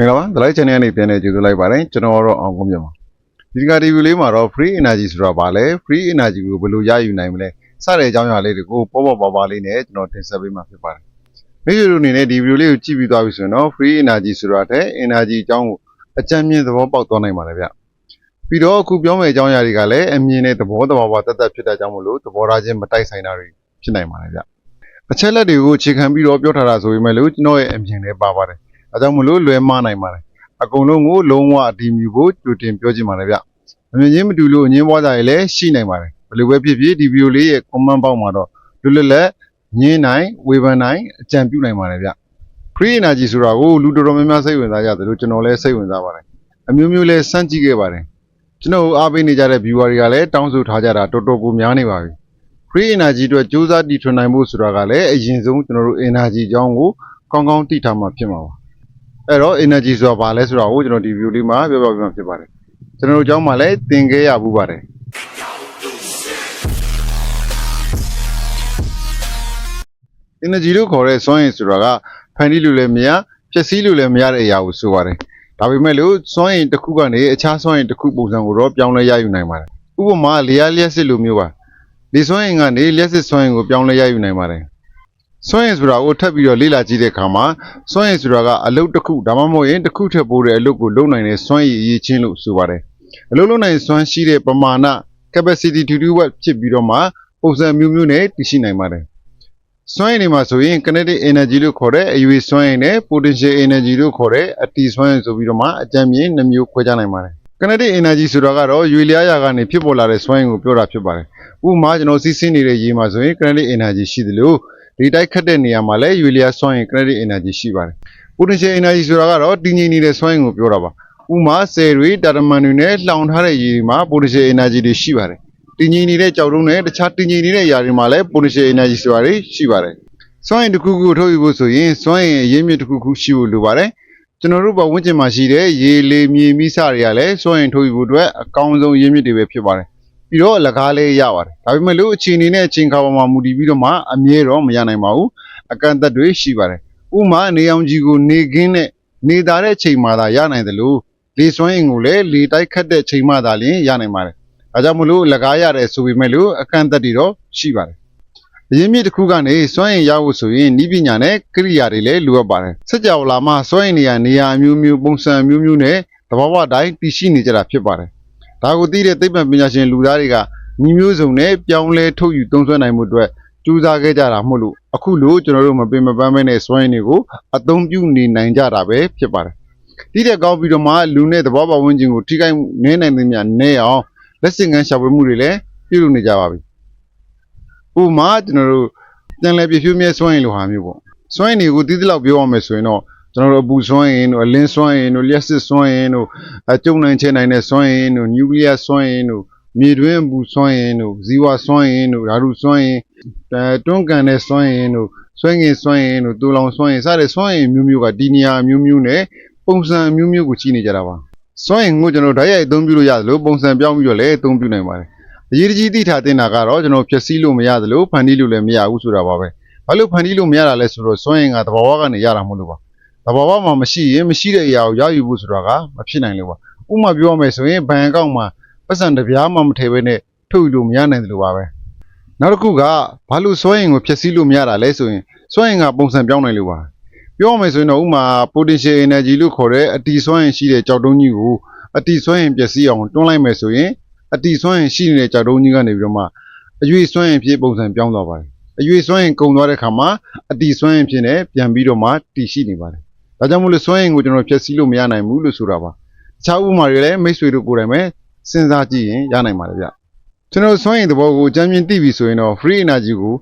မင်္ဂလာပါဒလိုက် channel ကနေပြန်နေကြိုဆိုလိုက်ပါတယ်ကျွန်တော်တော့အောင်ကုန်းမြတ်ပါဒီကဒီဗီလေးမှာတော့ free energy ဆိုတာဘာလဲ free energy ကိုဘယ်လိုရယူနိုင်မလဲစတဲ့အကြောင်းအရာလေးတွေကိုပေါ့ပေါ့ပါပါလေးနဲ့ကျွန်တော်တင်ဆက်ပေးမှာဖြစ်ပါတယ်မိတ်ဆွေတို့အနေနဲ့ဒီဗီဒီယိုလေးကိုကြည့်ပြီးသွားပြီဆိုရင်တော့ free energy ဆိုတာတဲ့ energy အကြောင်းကိုအကြံဉာဏ်သဘောပေါက်သွားနိုင်ပါတယ်ဗျပြီးတော့အခုပြောမယ့်အကြောင်းအရာတွေကလည်းအမြင်နဲ့သဘောတဘာဝတတ်တတ်ဖြစ်တဲ့ကြောင့်မလို့သဘောထားချင်းမတိုက်ဆိုင်တာတွေဖြစ်နိုင်ပါတယ်ဗျအချက်လက်တွေကိုအခြေခံပြီးတော့ပြောထားတာဆိုပေမဲ့လို့ကျွန်တော်ရဲ့အမြင်လည်းပါပါတယ် အဲကြောင့်မလို့လွယ်မနိုင်ပါတယ်အကုန်လုံးကိုလုံးဝအတီးမြူဖို့ကြိုတင်ပြောချင်ပါတယ်ဗျ။အမြင်ချင်းမတူလို့အငင်းပွားကြရလည်းရှိနိုင်ပါတယ်။ဘယ်လိုပဲဖြစ်ဖြစ်ဒီဗီဒီယိုလေးရဲ့ comment box မှာတော့လွတ်လွတ်လပ်ညင်းနိုင်ဝေဖန်နိုင်အကြံပြုနိုင်ပါတယ်ဗျ။ free energy ဆိုတာကိုလူတော်တော်များများစိတ်ဝင်စားကြတယ်လို့ကျွန်တော်လည်းစိတ်ဝင်စားပါတယ်။အမျိုးမျိုးလည်းစမ်းကြည့်ခဲ့ပါတယ်။ကျွန်တော်အားပေးနေကြတဲ့ viewer တွေကလည်းတောင်းဆိုထားကြတာတော်တော်ကိုများနေပါပြီ။ free energy အတွက်စူးစမ်းတည်ထွင်နိုင်ဖို့ဆိုတာကလည်းအရင်ဆုံးကျွန်တော်တို့ energy အကြောင်းကိုကောင်းကောင်းသိထားမှာဖြစ်မှာပါ။ အဲ့တော့ energy ဆိုတာဘာလဲဆိုတာကိုကျွန်တော်ဒီ view လေးမှာပြောပြပြမှာဖြစ်ပါတယ်ကျွန်တော်တို့အကြောင်းမှာလည်းသင်ခဲ့ရဘူးပါတယ် energy လို့ခေါ်တဲ့စွမ်းအင်ဆိုတာကဖန်တီးလို့လည်းမရဖြည့်ဆည်းလို့လည်းမရတဲ့အရာကိုဆိုပါတယ်ဒါပေမဲ့လို့စွမ်းအင်တစ်ခုကနေအခြားစွမ်းအင်တစ်ခုပုံစံကိုတော့ပြောင်းလဲရယူနိုင်ပါတယ်ဥပမာလျှက်လျှက်စစ်လိုမျိုးပါဒီစွမ်းအင်ကနေလျှက်စစ်စွမ်းအင်ကိုပြောင်းလဲရယူနိုင်ပါတယ် စွမ်းရည်ဆိုတာကိုထပ်ပြီးတော့လေ့လာကြည့်တဲ့အခါမှာစွမ်းရည်ဆိုတာကအလုပ်တစ်ခုဒါမှမဟုတ်ရင်တစ်ခုထပ်ပိုးတဲ့အလုပ်ကိုလုပ်နိုင်တဲ့စွမ်းရည်အရေးချင်းလို့ဆိုပါတယ်အလုပ်လုပ်နိုင်စွမ်းရှိတဲ့ပမာဏ capacity to do what ဖြစ်ပြီးတော့မှပုံစံမျိုးမျိုးနဲ့တည်ရှိနိုင်ပါတယ်စွမ်းရည်တွေမှာဆိုရင် kinetic energy လို့ခေါ်တဲ့အရွေစွမ်းရည်နဲ့ potential energy လို့ခေါ်တဲ့အတည်စွမ်းရည်ဆိုပြီးတော့မှအကြံမြင်နှမျိုးခွဲခြားနိုင်ပါတယ် kinetic energy ဆိုတာကတော့ရွေလျားရာကနေဖြစ်ပေါ်လာတဲ့စွမ်းရည်ကိုပြောတာဖြစ်ပါတယ်ဥပမာကျွန်တော်စီးဆင်းနေတဲ့ရေမှာဆိုရင် kinetic energy ရှိသလို ဒီတိုက်ခတ်တဲ့နေရာမှာလည်းရွေလျားစွမ်းအင် kinetic energy ရှိပါတယ်။ potential energy ဆိုတာကတော့တည်ငြိမ်နေတဲ့စွမ်းအင်ကိုပြောတာပါ။ဥပမာဆယ်တွေတာတမန်တွေနဲ့လှောင်ထားတဲ့ရေတွေမှာ potential energy တွေရှိပါတယ်။တည်ငြိမ်နေတဲ့ကြောက်တုံးနဲ့တခြားတည်ငြိမ်နေတဲ့ຢာတွေမှာလည်း potential energy ဆိုတာတွေရှိပါတယ်။စွမ်းအင်တစ်ခုခုထုတ်ယူဖို့ဆိုရင်စွမ်းအင်အရင်းမြစ်တစ်ခုခုရှိဖို့လိုပါတယ်။ကျွန်တော်တို့ဘဝဝင်ကျင်မှာရှိတဲ့ရေလေမြေမိစတွေကလည်းစွမ်းအင်ထုတ်ယူဖို့အတွက်အကောင်းဆုံးရင်းမြစ်တွေပဲဖြစ်ပါတယ်။ ပြီးတော့အလကားလေးရပါတယ်ဒါပေမဲ့လို့အချိန်အနေနဲ့အချိန်ခါပေါ်မှာမူတည်ပြီးတော့မှအမြဲတော့မရနိုင်ပါဘူးအကန့်အသတ်တွေရှိပါတယ်ဥပမာနေအောင်ကြီးကိုနေခင်းနဲ့နေသားတဲ့ချိန်မှသာရနိုင်တယ်လို့လေစွမ်းအင်ကိုလည်းလေတိုက်ခတ်တဲ့ချိန်မှသာလျှင်ရနိုင်ပါတယ်ဒါကြောင့်မလို့လကားရတယ်ဆိုပေမဲ့လို့အကန့်အသတ်တွေတော့ရှိပါတယ်အရင်းမြစ်တစ်ခုကနေစွမ်းအင်ရဖို့ဆိုရင်ဤပညာနဲ့ကိရိယာတွေလည်းလိုအပ်ပါတယ်စัจ java လာမှာစွမ်းအင်နေရာနေရာအမျိုးမျိုးပုံစံအမျိုးမျိုးနဲ့သဘာဝတိုင်းတည်ရှိနေကြတာဖြစ်ပါတယ် ဒါကိုသိတဲ့သိပ္ပံပညာရှင်လူသားတွေကညီမျိုးစုံနဲ့ပြောင်းလဲထုတ်ယူသုံးစွဲနိုင်မှုအတွက်ကြိုးစားခဲ့ကြတာမို့လို့အခုလို့ကျွန်တော်တို့မပင်မပန်းမဲနဲ့စွမ်းရည်တွေကိုအသုံးပြုနေနိုင်ကြတာပဲဖြစ်ပါတယ်။ဒီတဲ့ကောင်းပြီးတော့မှလူနဲ့သဘောပေါက်ဝင်ခြင်းကိုထိခိုက်နေနိုင်သမျှနေအောင်လက်စင်ကန်းရှာဖွေမှုတွေလည်းပြုလုပ်နေကြပါပြီ။ဥပမာကျွန်တော်တို့ပြန်လည်ပြည့်ဖြိုးမြဲစွမ်းရည်လိုဟာမျိုးပေါ့။စွမ်းရည်တွေကိုတည်တည်လောက်ပြောရမယ်ဆိုရင်တော့ ကျွန်တော်တို့အပူစွမ်းရည်တို့အလင်းစွမ်းရည်တို့လျှက်စစ်စွမ်းရည်တို့အကျုံနိုင်ချေနိုင်တဲ့စွမ်းရည်တို့နျူကလ িয়ার စွမ်းရည်တို့မြေတွင်းအပူစွမ်းရည်တို့ဇီဝစွမ်းရည်တို့ဓာတုစွမ်းရည်အဲတွန်းကန်တဲ့စွမ်းရည်တို့စွမ်းငင်စွမ်းရည်တို့တူလောင်စွမ်းရည်စတဲ့စွမ်းရည်မျိုးမျိုးကဒီနေရာမျိုးမျိုးနဲ့ပုံစံမျိုးမျိုးကိုရှိနေကြတာပါစွမ်းရည်ကိုကျွန်တော်ဓာတ်ရိုက်အသုံးပြုလို့ရတယ်လို့ပုံစံပြောင်းပြီးတော့လည်းအသုံးပြုနိုင်ပါတယ်အရေးကြီးသိထားတင်တာကတော့ကျွန်တော်ဖြည့်ဆည်းလို့မရတယ်လို့ဖန်တီးလို့လည်းမရဘူးဆိုတာပါပဲဘာလို့ဖန်တီးလို့မရတာလဲဆိုတော့စွမ်းရည်ကသဘာဝကနေရတာမဟုတ်လို့ပါ သဘာဝမှာမရှိရင်မရှိတဲ့အရာကိုရယူဖို့ဆိုတာကမဖြစ်နိုင်လို့ပါဥပမာပြောရမယ်ဆိုရင်ဘဏ်အကောင့်မှာပတ်စံတစ်ပြားမှမထည့်ဘဲနဲ့ထုတ်ယူလို့မရနိုင်တယ်လို့ပါပဲနောက်တစ်ခုကဘာလို့စွမ်းအင်ကိုဖျက်ဆီးလို့မရတာလဲဆိုရင်စွမ်းအင်ကပုံစံပြောင်းနိုင်လို့ပါပြောရမယ်ဆိုရင်တော့ဥပမာ potential energy လို့ခေါ်တဲ့အတီစွမ်းအင်ရှိတဲ့ကြောက်တုံးကြီးကိုအတီစွမ်းအင်ပျက်စီးအောင်တွန်းလိုက်မယ်ဆိုရင်အတီစွမ်းအင်ရှိနေတဲ့ကြောက်တုံးကြီးကနေပြီးတော့မှအရွေစွမ်းအင်ဖြစ်ပုံစံပြောင်းသွားပါတယ်အရွေစွမ်းအင်ကုန်သွားတဲ့ခါမှာအတီစွမ်းအင်ဖြစ်နေပြန်ပြီးတော့မှတည်ရှိနေပါတယ် ဒါကြောင့်မို့လို့စွမ်းအင်ကိုကျွန်တော်ဖြည့်ဆည်းလို့မရနိုင်ဘူးလို့ဆိုတာပါတခြားဥပမာတွေလည်းမိတ်ဆွေတို့ကိုယ်တိုင်ပဲစဉ်းစားကြည့်ရင်ရနိုင်ပါတယ်ဗျကျွန်တော်စွမ်းအင်သဘောကိုအကြမ်းမြင်သိပြီဆိုရင်တော့ free energy ကို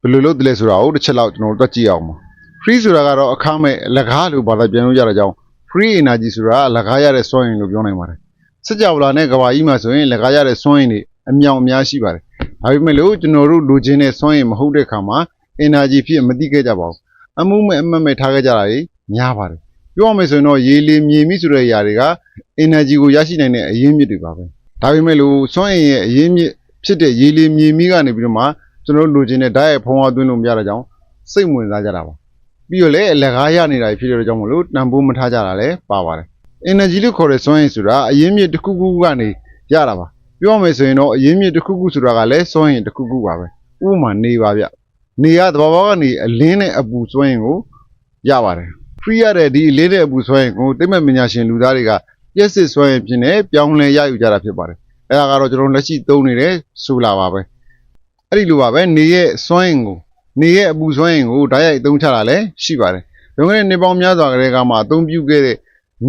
ဘယ်လိုလုပ်တယ်လဲဆိုတာကိုတစ်ချက်လောက်ကျွန်တော်တို့တွက်ကြည့်အောင်ပါ free ဆိုတာကတော့အခမဲ့အလကားလို့ဘာသာပြန်လို့ရတဲ့ကြောင်း free energy ဆိုတာအလကားရတဲ့စွမ်းအင်လို့ပြောနိုင်ပါတယ်စကြဝဠာနဲ့ကဘာကြီးမှာဆိုရင်လက်ကားရတဲ့စွမ်းအင်တွေအမြောင်အများရှိပါတယ်ဒါပေမဲ့လို့ကျွန်တော်တို့လိုချင်တဲ့စွမ်းအင်မဟုတ်တဲ့ခါမှာ energy ဖြစ်မသိခဲ့ကြပါဘူးအမှုမဲ့အမှတ်မဲ့ထားခဲ့ကြတာတွေ များပါတယ်ပြောရမယ်ဆိုရင်တော့ရေလေမြေမိဆိုတဲ့ຢာတွေက energy ကိုရရှိနိုင်တဲ့အရင်းမြစ်တွေပါပဲဒါပေမဲ့လို့စွမ်းအင်ရဲ့အရင်းမြစ်ဖြစ်တဲ့ရေလေမြေမိကနေပြီးတော့မှကျွန်တော်တို့လိုချင်တဲ့ဓာတ်ရဲ့ဖုံးအားသွင်းလို့မရတဲ့ကြောင်းစိတ်ဝင်စားကြတာပါပြီးတော့လည်းအလကားရနေတာဖြစ်တဲ့အတွက်ကြောင့်မလို့တန်ဖိုးမထားကြတာလည်းပါပါတယ် energy လို့ခေါ်တဲ့စွမ်းရည်ဆိုတာအရင်းမြစ်တစ်ခုခုကနေရတာပါပြောရမယ်ဆိုရင်တော့အရင်းမြစ်တစ်ခုခုဆိုတာကလည်းစွမ်းရည်တစ်ခုခုပါပဲဥပမာနေပါဗျနေရသဘာဝကနေအလင်းနဲ့အပူစွမ်းရည်ကိုရပါတယ် free ရတဲ့ဒီအလေးတဲ့အပူစွမ်းရည်ကိုတိတ်မဲ့ပညာရှင်လူသားတွေကပြည့်စစ်စွမ်းရည်ဖြစ်နေပြောင်းလဲရယူကြတာဖြစ်ပါတယ်အဲဒါကတော့ကျွန်တော်တို့လက်ရှိသုံးနေတဲ့ဆိုလာပါပဲအဲ့ဒီလိုပါပဲနေရဲ့စွမ်းရည်ကိုနေရဲ့အပူစွမ်းရည်ကိုဓာတ်ရိုက်အသုံးချတာလည်းရှိပါတယ်လွန်ခဲ့တဲ့နှစ်ပေါင်းများစွာကလေးကမှအသုံးပြုခဲ့တဲ့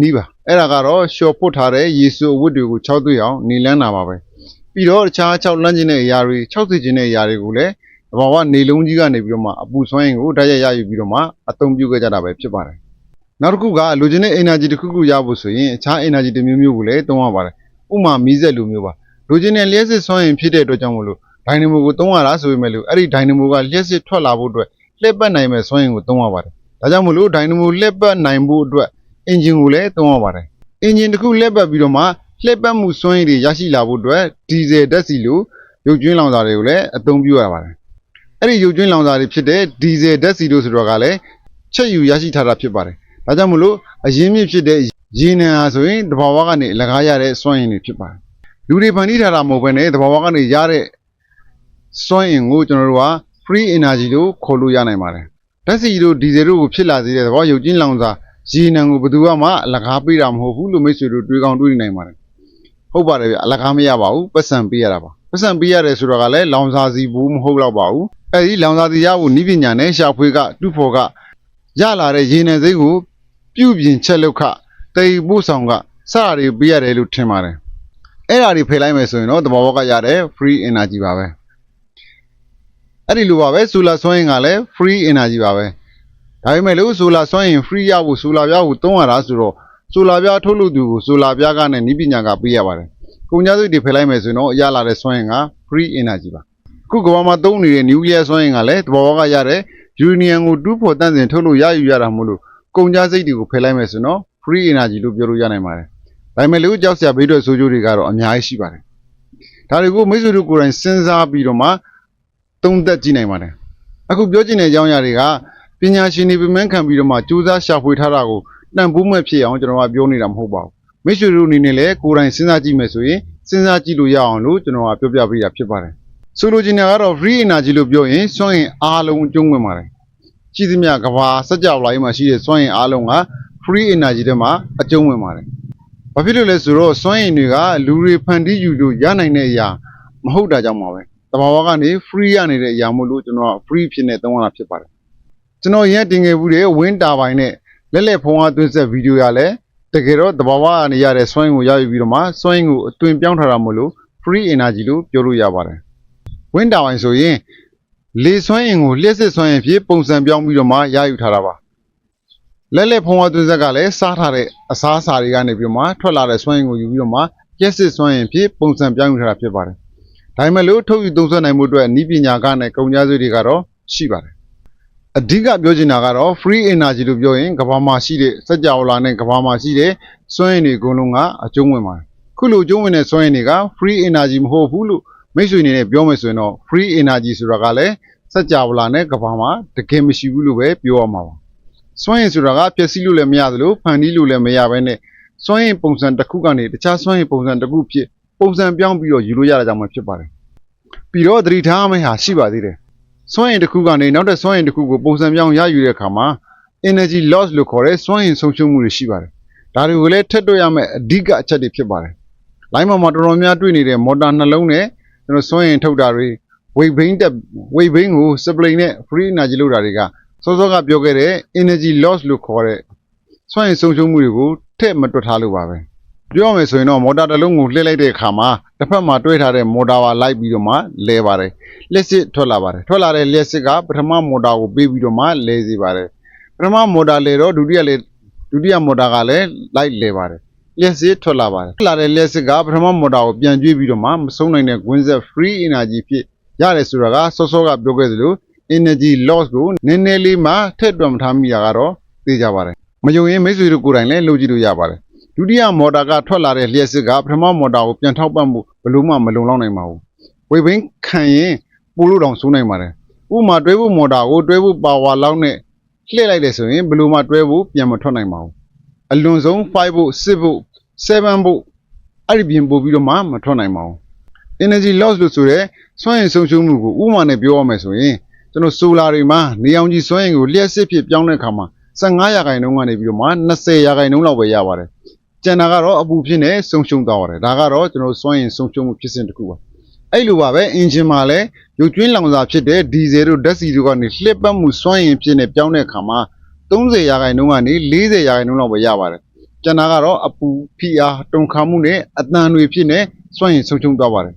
နီးပါအဲ့ဒါကတော့ရှော့ပုတ်ထားတဲ့ယေရှုအဝတ်တွေကို၆တွေ့အောင်နေလန်းတာပါပဲပြီးတော့တခြား၆လန့်ကျင်တဲ့အရာတွေ၆သိကျင်တဲ့အရာတွေကိုလည်းသဘာဝနေလုံးကြီးကနေပြီးတော့မှအပူဆွမ်းရင်ကိုဓာတ်ရိုက်ရယူပြီးတော့မှအသုံးပြုခဲ့ကြတာပဲဖြစ်ပါတယ် နောက်တစ်ခုကလိုချင်တဲ့ energy တစ်ခုခုရဖို့ဆိုရင်အခြား energy တစ်မျိုးမျိုးကိုလည်းသုံးရပါတယ်ဥပမာမီးစက်လိုမျိုးပါလိုချင်တဲ့လျှက်စစ်ဆွမ်းရင်ဖြစ်တဲ့အတွက်ကြောင့်မလို့ဒိုင်နမိုကိုသုံးရတာဆိုပေမဲ့လို့အဲ့ဒီဒိုင်နမိုကလျှက်စစ်ထွက်လာဖို့အတွက်လှည့်ပတ်နိုင်မဲ့ဆွမ်းရင်ကိုသုံးရပါတယ်ဒါကြောင့်မလို့ဒိုင်နမိုလှည့်ပတ်နိုင်ဖို့အတွက်အင်ဂျင်ကိုလည်းသုံးရပါတယ်။အင်ဂျင်တစ်ခုလှည့်ပတ်ပြီးတော့မှလှည့်ပတ်မှုစွမ်းရည်တွေရရှိလာဖို့အတွက်ဒီဇယ်ဓာတ်ဆီလိုရုပ်ကျွင်းလောင်စာတွေကိုလည်းအသုံးပြုရပါတယ်။အဲ့ဒီရုပ်ကျွင်းလောင်စာတွေဖြစ်တဲ့ဒီဇယ်ဓာတ်ဆီလိုဆိုတော့ကလည်းချက်ယူရရှိထားတာဖြစ်ပါတယ်။ ဒါကြောင့်မလို့အရင်းမြစ်ဖြစ်တဲ့ရေနံဟာဆိုရင်တဘာဝကနေလကားရတဲ့စွမ်းရည်တွေဖြစ်ပါတယ်။လူတွေဖန်တီးထားတာမဟုတ်ဘဲနဲ့တဘာဝကနေရတဲ့စွမ်းရည်ကိုကျွန်တော်တို့က free energy လို့ခေါ်လို့ရနိုင်ပါတယ်။ဓာတ်ဆီတို့ဒီဇယ်တို့ကိုဖြစ်လာစေတဲ့သဘောရုပ်ကျွင်းလောင်စာရေနံကိုဘယ်သူမှအလကားပေးတာမဟုတ်ဘူးလို့မိတ်ဆွေတို့တွေးကောင်းတွေးနိုင်ပါတယ်ဟုတ်ပါတယ်ဗျအလကားမရပါဘူးပတ်စံပေးရတာပါပတ်စံပေးရတယ်ဆိုတော့ကလည်းလောင်စာစီဘူးမဟုတ်တော့ပါဘူးအဲဒီလောင်စာစီရဖို့ဤပညာနဲ့ရှာဖွေကတူဖို့ကရလာတဲ့ရေနံစိမ်းကို ပြုပြင်ချက်လောက်ခတိမ်ပို့ဆောင်ကစတာတွေပေးရတယ်လို့ထင်ပါတယ်အဲ့ဒါတွေဖယ်လိုက်မယ်ဆိုရင်တော့တဘာဝကရတဲ့ free energy ပါပဲအဲ့ဒီလိုပါပဲ solar စွမ်းအင်ကလည်း free energy ပါပဲဒါပေမဲ့လို့ဆိုလာစွမ်းရင် free ရဖို့ဆိုလာပြားကိုသုံးရတာဆိုတော့ဆိုလာပြားထုတ်လို့သူကိုဆိုလာပြားကနဲ့နီးပညာကပေးရပါတယ်။ကုန်ကြစိတ်တွေဖယ်လိုက်မယ်ဆိုရင်တော့ရလာတဲ့စွမ်းရင်က free energy ပါ။အခုကမ္ဘာမှာသုံးနေတဲ့ nuclear စွမ်းရင်ကလည်းတဘာဝကရတဲ့ uranium ကိုတူးဖော်တန့်စင်ထုတ်လို့ရယူရတာမို့လို့ ကုန်ကြစိတ်တွေကိုဖယ်လိုက်မယ်ဆိုရင်တော့ free energy လို့ပြောလို့ရနိုင်ပါတယ်။ဒါပေမဲ့လို့ကြောက်စရာဘေးထွက်ဆိုးကျိုးတွေကတော့အများကြီးရှိပါတယ်။ဒါတွေကိုမိတ်ဆွေတို့ကိုယ်တိုင်စဉ်းစားပြီးတော့မှသုံးသပ်ကြည့်နိုင်ပါတယ်။အခုပြောချင်တဲ့အကြောင်းအရာတွေကပညာရှင်တွေပြမန်းခံပြီးတော့မှစူးစမ်းရှာဖွေထားတာကိုတန်ဖိုးမဲ့ဖြစ်အောင်ကျွန်တော်ကပြောနေတာမဟုတ်ပါဘူးမိတ်ဆွေတို့အနေနဲ့လည်းကိုယ်တိုင်စဉ်းစားကြည့်မယ်ဆိုရင်စဉ်းစားကြည့်လို့ရအောင်လို့ကျွန်တော်ကပြောပြပေးတာဖြစ်ပါတယ်ဆိုလိုချင်တာကတော့ free energy လို့ပြောရင်စွမ်းအင်အားလုံးအကျုံးဝင်ပါတယ် ရှိသမျှကဘာစကြဝဠာကြီးမှာရှိတဲ့စွမ်းအင်အားလုံးက free energy တွေမှာအကျုံးဝင်ပါတယ်ဘာဖြစ်လို့လဲဆိုတော့စွမ်းအင်တွေကလူတွေဖန်တီးယူလို့ရနိုင်တဲ့အရာမဟုတ်တာကြောင့်ပါပဲတဘာဝကနေ free ရနေတဲ့အရာမို့လို့ကျွန်တော်က free ဖြစ်နေသုံးရတာဖြစ်ပါတယ်ကျွန်တော်ရင်တင်ငယ်ဘူးတဲ့ဝင်းတာပိုင်းနဲ့လက်လက်ဖုံးအားသွင်းဆက်ဗီဒီယိုရလဲတကယ်တော့တဘာဝကနေရတဲ့စွမ်းအင်ကိုရယူပြီးတော့မှစွမ်းအင်ကိုအသွင်ပြောင်းထားတာမို့လို့ free energy လို့ပြောလို့ရပါတယ်ဝင်းတာပိုင်းဆိုရင် လေစွမ်းအင်ကိုလျှက်စစ်စွမ်းအင်ဖြစ်ပုံစံပြောင်းပြီးတော့မှရယူထားတာပါလက်လက်ဖုံးအားသွင်းဆက်ကလည်းစားထားတဲ့အစားအစာတွေကနေပြီးတော့မှထွက်လာတဲ့စွမ်းအင်ကိုယူပြီးတော့မှလျှက်စစ်စွမ်းအင်ဖြစ်ပုံစံပြောင်းယူထားတာဖြစ်ပါတယ်ဒါပေမဲ့လို့ထုတ်ယူသုံးစွဲနိုင်မှုအတွက်ဤပညာကနဲ့ကုန်ကြမ်းစွေတွေကတော့ရှိပါတယ်အဓိကပြောချင်တာကတော့ free energy လို့ပြောရင်ကဘာမှာရှိတဲ့စัจ java လာနဲ့ကဘာမှာရှိတဲ့စွမ်းအင်တွေအကုန်လုံးကအကျုံးဝင်ပါတယ်ခုလိုအကျုံးဝင်တဲ့စွမ်းအင်တွေက free energy မဟုတ်ဘူးလို့ မိတ်ဆွေအနေနဲ့ပြောမယ်ဆိုရင်တော့ free energy ဆိုတာကလည်းစัจ java လာနဲ့ကဘာမှာတကယ်မရှိဘူးလို့ပဲပြောရမှာပါစွမ်းအင်ဆိုတာကပျက်စီးလို့လည်းမရသလိုဖန်တီးလို့လည်းမရဘဲနဲ့စွမ်းအင်ပုံစံတစ်ခုကနေတခြားစွမ်းအင်ပုံစံတစ်ခုဖြစ်ပုံစံပြောင်းပြီးတော့ယူလို့ရတာကြောင့်မှဖြစ်ပါတယ်ပြီးတော့သတိထားမယ့်ဟာရှိပါသေးတယ်စွမ်းအင်တစ်ခုကနေနောက်တဲ့စွမ်းအင်တစ်ခုကိုပုံစံပြောင်းရယူတဲ့အခါမှာ energy loss လို့ခေါ်တဲ့စွမ်းအင်ဆုံးရှုံးမှုတွေရှိပါတယ်။ဒါတွေကိုလည်းထက်တွက်ရမယ့်အဓိကအချက်တွေဖြစ်ပါတယ်။ line မှာမှာတော်တော်များတွေ့နေတဲ့မော်တာနှလုံးနဲ့ ကျွန်တော်စွမ်းအင်ထုတ်တာတွေ weight beam တက် weight beam ကို supply နဲ့ free energy လုပ်တာတွေကစောစောကပြောခဲ့တဲ့ energy loss လို့ခေါ်တဲ့စွမ်းအင်ဆုံးရှုံးမှုတွေကိုထည့်မတွက်ထားလို့ပါပဲ။ပြောရမယ်ဆိုရင်တော့မော်တာတစ်လုံးကိုလှည့်လိုက်တဲ့အခါမှာတစ်ဖက်မှာတွဲထားတဲ့မော်တာပါလိုက်ပြီးတော့မှလဲပါတယ်။လက်စစ်ထွက်လာပါတယ်ထွက်လာတဲ့လက်စစ်ကပထမမော်တာကိုပေးပြီးတော့မှလဲစီပါတယ်ပထမမော်တာလဲတော့ဒုတိယလဲဒုတိယမော်တာကလည်းလိုက်လဲပါတယ် လက်စစ်ထွက်လာပါတယ်ထွက်လာတဲ့လက်စစ်ကပထမမော်တာကိုပြန်ကျွေးပြီးတော့မှမဆုံးနိုင်တဲ့ Winset free energy ဖြစ်ရတယ်ဆိုတာကစောစောကပြောခဲ့သလို energy loss ကိုနည်းနည်းလေးမှထည့်တွက်မထားမိတာကတော့သိကြပါတယ်မယုံရင်မိတ်ဆွေတို့ကိုယ်တိုင်လည်းလုပ်ကြည့်လို့ရပါတယ်ဒုတိယမော်တာကထွက်လာတဲ့လျှက်စစ်ကပထမမော်တာကိုပြန်ထောက်ပံ့မှုဘယ်လို့မှမလုံလောက်နိုင်ပါဘူးဝေဘင်းခံရင်ပို့လို့တောင်စိုးနိုင်ပါတယ်ဥပမာတွဲဖို့မော်တာကိုတွဲဖို့ပါဝါလောက်နဲ့လလှည့်လိုက်တယ်ဆိုရင်ဘယ်လိုမှတွဲဖို့ပြန်မထွက်နိုင်ပါဘူး အလွန်ဆုံး5ဖို့6ဖို့7ဖို့အဲ့ဒီပြင်ပို့ပြီးတော့မှမထွက်နိုင်ပါဘူး energy loss လို့ဆိုရဲစွမ်းအင်ဆုံးရှုံးမှုကိုဥပမာနဲ့ပြောရမယ်ဆိုရင်ကျွန်တော်ဆိုလာတွေမှာနေအောင်ကြီးစွမ်းအင်ကိုလျှက်စစ်ဖြစ်ပြောင်းတဲ့အခါမှာ15ရာခိုင်နှုန်းကနေပြီးတော့မှ20ရာခိုင်နှုန်းလောက်ပဲရပါတယ်ကျန်တာကတော့အပူဖြစ်နေဆုံးရှုံးသွားပါတယ်ဒါကတော့ကျွန်တော်စွမ်းအင်ဆုံးရှုံးမှုဖြစ်စဉ်တစ်ခုပါအဲ့လိုပါပဲအင်ဂျင်မှာလည်းရုပ်ကျွင်းလောင်စာဖြစ်တဲ့ဒီဇယ်တို့ဓာတ်ဆီတို့ကနေလှစ်ပတ်မှုစွမ်းအင်ဖြစ်နေပြောင်းတဲ့အခါမှာ 30ရာခိုင်နှုန်းကနေ40ရာခိုင်နှုန်းလောက်ပဲရပါတယ်ကျန်တာကတော့အပူဖိအားတုန်ခါမှုနဲ့အတန်တွေဖြစ်နေစွမ်းအင်ဆုံးရှုံးသွားပါတယ်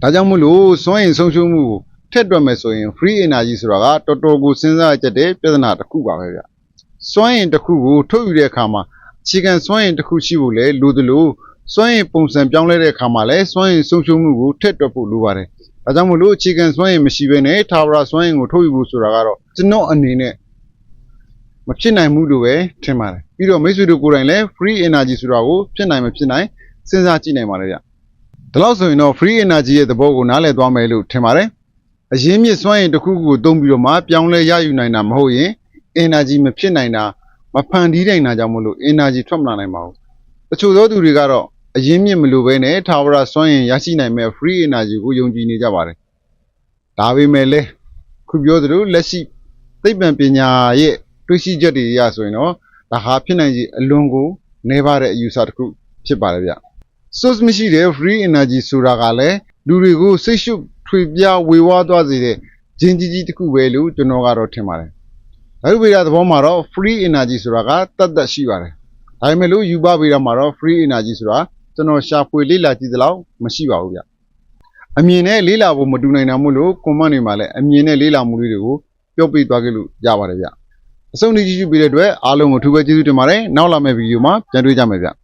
ဒါကြောင့်မို့လို့စွမ်းအင်ဆုံးရှုံးမှုကိုထက်တွက်မယ်ဆိုရင် free energy ဆိုတာကတော်တော်ကိုစဉ်းစားကြတဲ့ပြဿနာတစ်ခုပါပဲဗျစွမ်းအင်တစ်ခုကိုထုတ်ယူတဲ့အခါမှာအခြေခံစွမ်းအင်တစ်ခုရှိဖို့လဲလိုသလိုစွမ်းအင်ပုံစံပြောင်းလဲတဲ့အခါမှာလဲစွမ်းအင်ဆုံးရှုံးမှုကိုထက်တွက်ဖို့လိုပါတယ်ဒါကြောင့်မို့လို့အခြေခံစွမ်းအင်မရှိဘဲနဲ့ထာဝရစွမ်းအင်ကိုထုတ်ယူဖို့ဆိုတာကတော့ကျွန်တော်အနေနဲ့ မဖြစ်နိုင်ဘူးလို့ပဲထင်ပါတယ်ပြီးတော့မိတ်ဆွေတို့ကိုယ်တိုင်လဲ free energy ဆိုတာကိုဖြစ်နိုင်မဖြစ်နိုင်စဉ်းစားကြည့်နိုင်ပါတယ်ဗျဒီလောက်ဆိုရင်တော့ free energy ရဲ့သဘောကိုနားလည်သွားမယ်လို့ထင်ပါတယ်။အရင်းမြစ်စွမ်းအင်တစ်ခုခုကိုသုံးပြီးတော့မှပြောင်းလဲရယူနိုင်တာမဟုတ်ရင် energy မဖြစ်နိုင်တာမဖန်တီးနိုင်တာကြောင့်မလို့ energy ထွက်မလာနိုင်ပါဘူး။တချို့သောသူတွေကတော့အရင်းမြစ်မလိုဘဲနဲ့ထာဝရစွမ်းအင်ရရှိနိုင်မဲ့ free energy ကိုယုံကြည်နေကြပါတယ်။ဒါပေမဲ့လည်းခုပြောသလိုလက်ရှိသိပ္ပံပညာရဲ့ တွေ့ရှိချက်တွေအရဆိုရင်တော့ဒါဟာဖြစ်နိုင်ခြေအလွန်ကိုနှဲပါတဲ့အယူဆတစ်ခုဖြစ်ပါတယ်ဗျ။ source မရှိတဲ့ free energy ဆိုတာကလည်းလူတွေကိုစိတ်ရှုပ်ထွေပြားဝေဝါးသွားစေတဲ့ဂျင်းကြီးကြီးတစ်ခုပဲလို့ကျွန်တော်ကတော့ထင်ပါတယ်။ဒါပေမဲ့သဘောမှာတော့ free energy ဆိုတာကတတ်တတ်ရှိပါတယ်။ဒါပေမဲ့လို့ယူပပေးတာမှာတော့ free energy ဆိုတာကျွန်တော်ရှာဖွေလေ့လာကြည့်သလောက်မရှိပါဘူးဗျ။အမြင်နဲ့လေ့လာဖို့မတူနိုင်တာမို့လို့ comment တွေမှာလည်းအမြင်နဲ့လေ့လာမှုလေးတွေကိုပြောပြသွားခဲ့လို့ရပါတယ်ဗျ။ အဆုံးထိကြည့်ကြည့်ပေးတဲ့အတွက်အားလုံးကိုအထူးပဲကျေးဇူးတင်ပါတယ်။နောက်လာမယ့်ဗီဒီယိုမှာပြန်တွေ့ကြမယ်ဗျ။